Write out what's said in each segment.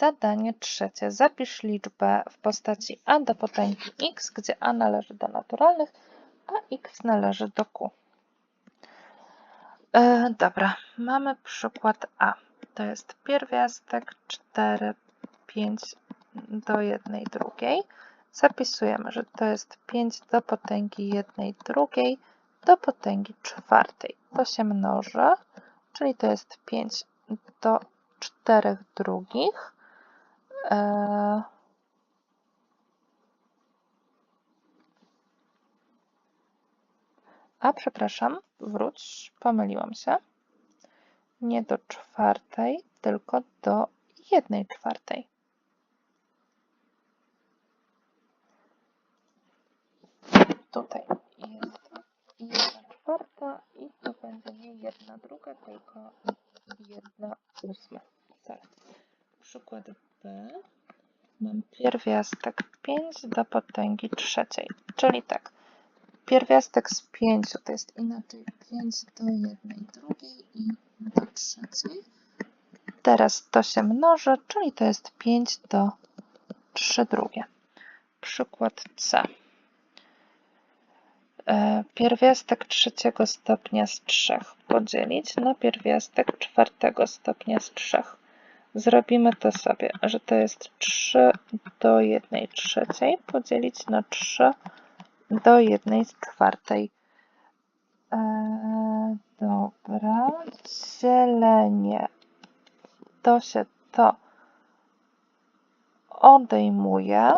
Zadanie trzecie. Zapisz liczbę w postaci a do potęgi x, gdzie a należy do naturalnych, a x należy do q. E, dobra, mamy przykład a. To jest pierwiastek 4, 5 do 1 drugiej. Zapisujemy, że to jest 5 do potęgi 1 drugiej do potęgi czwartej. To się mnoży, czyli to jest 5 do 4 drugich. E, A przepraszam, wróć, pomyliłam się. Nie do czwartej, tylko do jednej czwartej. Tutaj jest jedna czwarta i tu będzie nie jedna druga, tylko jedna ósma. Tak. Przykład B. Mam pierwiastek 5 do potęgi trzeciej, czyli tak. Pierwiastek z 5 to jest inaczej 5 do jednej drugiej i do trzeciej. Teraz to się mnoży, czyli to jest 5 do 3 drugie. Przykład C. E, Pierwiastek trzeciego stopnia z 3 podzielić na pierwiastek czwartego stopnia z 3. Zrobimy to sobie, że to jest 3 do 1 trzeciej podzielić na 3 do 1 czwartej. Eee, dobra, dzielenie. To się to odejmuje,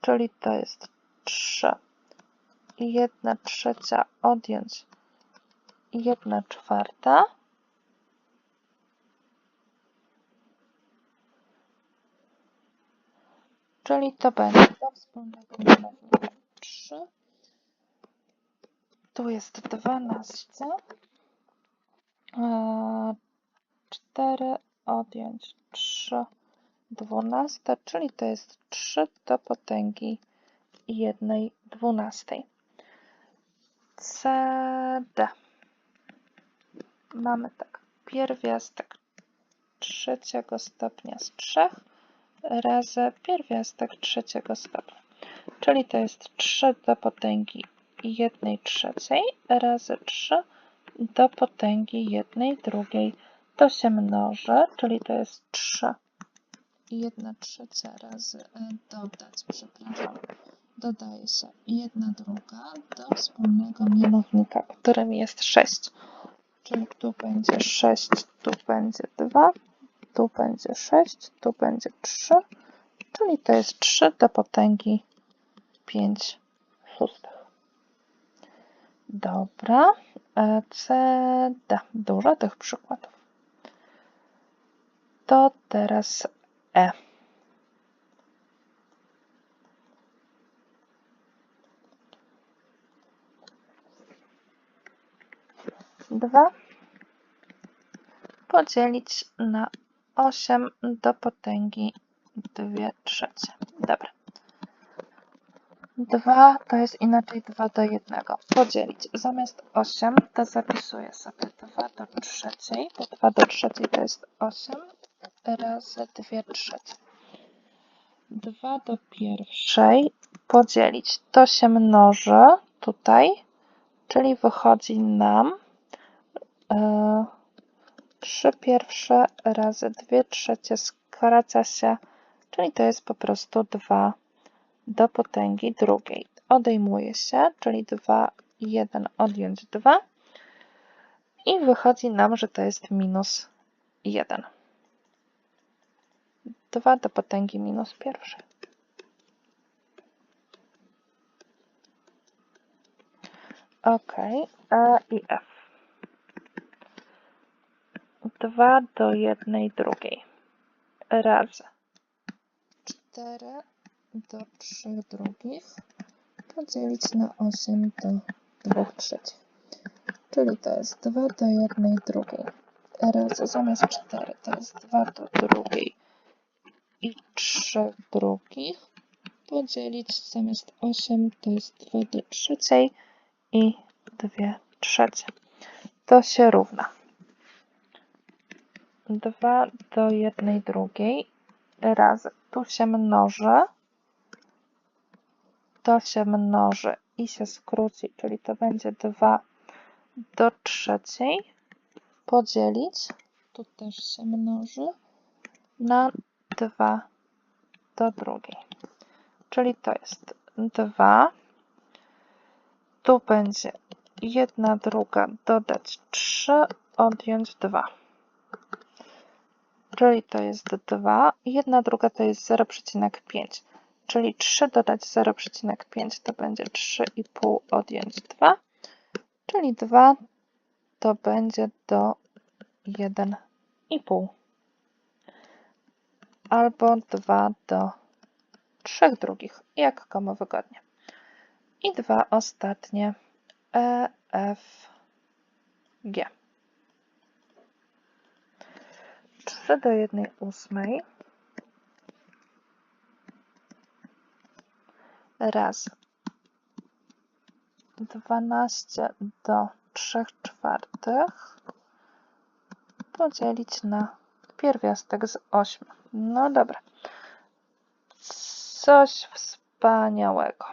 czyli to jest 3 i 1 trzecia odjąć 1 czwarta. Czyli to będzie do wspólnego mianownika 3. Tu jest 12. 4 odjąć 3 dwunaste, czyli to jest 3 do potęgi 1 dwunastej. CD. Mamy tak, pierwiastek trzeciego stopnia z 3 razy pierwiastek trzeciego stopnia. Czyli to jest 3 do potęgi 1 trzeciej razy 3 do potęgi 1 drugiej. To się mnoży, czyli to jest 3 i 1 trzecia razy e, dodać, przepraszam, dodaje się 1 druga do wspólnego mianownika, którym jest 6. Czyli tu będzie 6, tu będzie 2, tu będzie 6, tu będzie 3, czyli to jest 3 do potęgi 5 szóstych. Dobra, E, C, D. Dużo tych przykładów. To teraz E. Dwa podzielić na 8 do potęgi 2 trzecie. Dobra. 2 to jest inaczej 2 do 1. Podzielić. Zamiast 8 to zapisuję sobie 2 do trzeciej, bo 2 do trzeciej to jest 8 razy 2 trzecie. 2 do pierwszej podzielić. To się mnoży tutaj, czyli wychodzi nam e, 3 pierwsze razy 2 trzecie skraca się, czyli to jest po prostu 2 do potęgi drugiej. Odejmuje się, czyli 2 i 1 odjąć 2 i wychodzi nam, że to jest minus 1. 2 do potęgi minus pierwszej. Ok, A i F. 2 do 1 drugiej. Razy 4 do 3 drugich. Podzielić na 8 do 2 trzecich. Czyli to jest 2 do 1 drugiej. Razy zamiast 4 to jest 2 do drugiej. I 3 drugich podzielić zamiast 8 to jest 2 do trzeciej i 2 trzecie. To się równa 2 do 1 drugiej. Razy tu się mnoży, to się mnoży i się skróci, czyli to będzie 2 do trzeciej. Podzielić, tu też się mnoży, na 2 do drugiej. Czyli to jest 2, tu będzie 1 druga dodać 3, odjąć 2. Czyli to jest 2, 1 druga to jest 0,5. Czyli 3 dodać 0,5 to będzie 3,5 odjąć 2, czyli 2 to będzie do 1,5 albo 2 do 3 drugich, jak komu wygodnie. I dwa ostatnie E, F, G. 3 do 1 ósmej razy 12 do 3 czwartych podzielić na pierwiastek z 8. No dobra. Coś wspaniałego.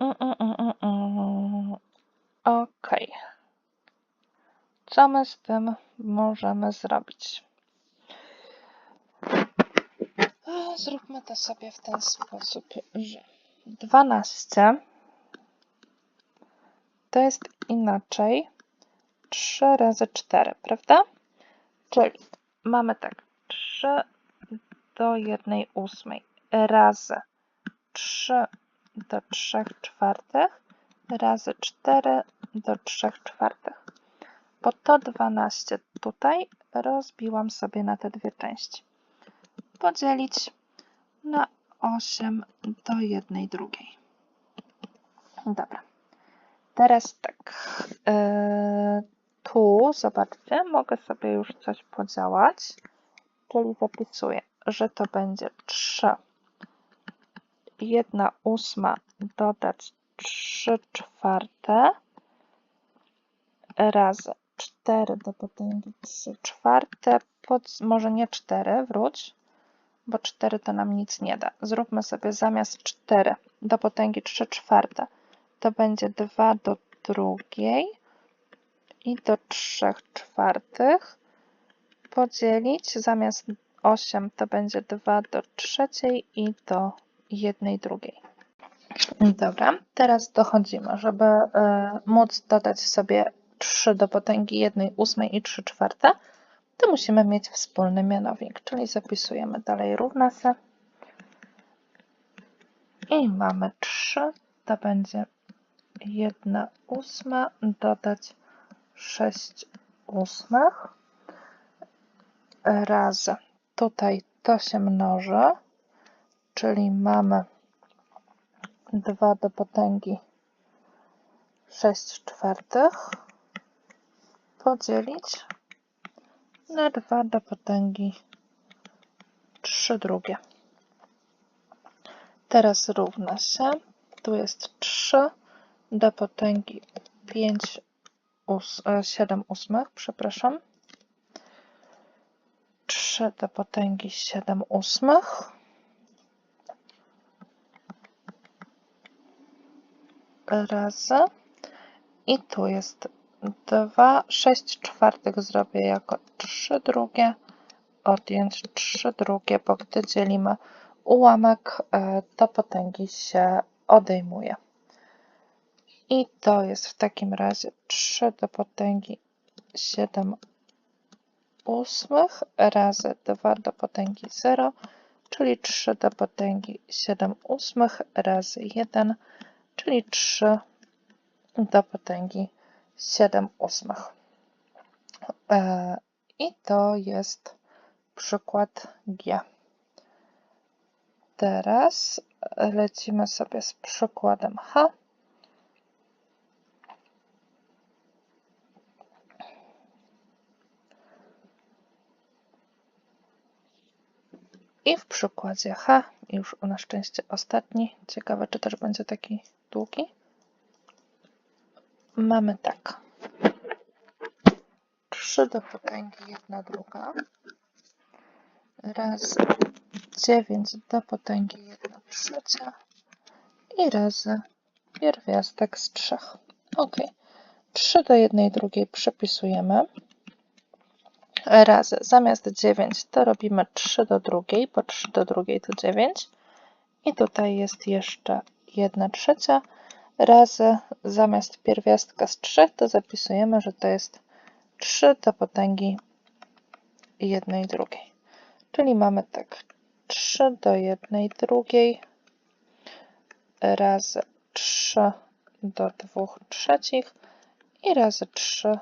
Mm, mm, mm, mm, mm. Ok. Co my z tym możemy zrobić? Zróbmy to sobie w ten sposób, że 12 to jest inaczej 3 razy 4, prawda? Czyli mamy tak 3 do 1 ósmej razy 3 do 3 czwartych razy 4 do 3 czwartych. Bo to 12 tutaj rozbiłam sobie na te dwie części. Podzielić na 8 do 1 drugiej. Dobra. Teraz tak. Yy, tu, zobaczcie, mogę sobie już coś podziałać. Czyli zapisuję, że to będzie 3 1 ósma dodać 3 czwarte razy 4 do potęgi 3 czwarte, pod, może nie 4, wróć, bo 4 to nam nic nie da. Zróbmy sobie zamiast 4 do potęgi 3 czwarte, to będzie 2 do drugiej i do 3 czwartych podzielić. Zamiast 8 to będzie 2 do trzeciej i do jednej drugiej. Dobra, teraz dochodzimy, żeby y, móc dodać sobie 3 do potęgi 1 ósmej i 3 czwarte, to musimy mieć wspólny mianownik, czyli zapisujemy dalej równa się i mamy 3, to będzie 1 ósma dodać 6 ósmych. Razy tutaj to się mnoży, czyli mamy 2 do potęgi 6 czwartych podzielić na 2 do potęgi 3 drugie. Teraz równa się, tu jest 3 do potęgi 5 ós 7 ósmych, przepraszam. 3 do potęgi 7 ósmych razy i tu jest 2, 6 czwartych zrobię jako 3 drugie, odjąć 3 drugie, bo gdy dzielimy ułamek, e, to potęgi się odejmuje. I to jest w takim razie 3 do potęgi 7 ósmych razy 2 do potęgi 0, czyli 3 do potęgi 7 ósmych razy 1, czyli 3 do potęgi 7 ósmych. E, I to jest przykład G. Teraz lecimy sobie z przykładem H. I w przykładzie H, już na szczęście ostatni, ciekawe czy też będzie taki długi. Mamy tak. 3 do potęgi 1 druga razy 9 do potęgi 1 trzecia i razy pierwiastek z 3. Ok. 3 do 1 drugiej przepisujemy. Razy zamiast 9 to robimy 3 do drugiej, bo 3 do drugiej to 9. I tutaj jest jeszcze 1 trzecia. Razy zamiast pierwiastka z 3 to zapisujemy, że to jest 3 do potęgi 1 drugiej. Czyli mamy tak 3 do 1 drugiej razy 3 do 2 trzecich i razy 3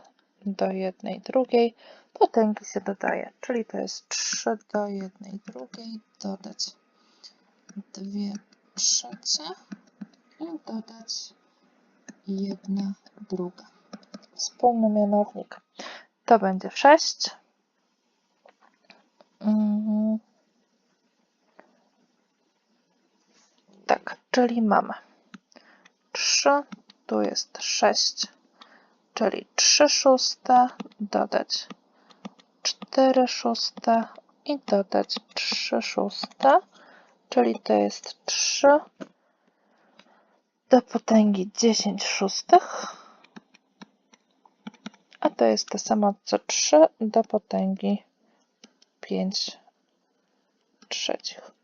do 1 drugiej. Potęgi się dodaje, czyli to jest 3 do 1 drugiej dodać 2 trzecie i dodać 1 druga. Wspólny mianownik to będzie 6. Mhm. Tak, czyli mamy 3, tu jest 6, czyli 3 szóste, dodać 4 szóste i dodać 3 szóste, czyli to jest 3 do potęgi 10 szóstych, a to jest to samo co 3 do potęgi 5 trzecich.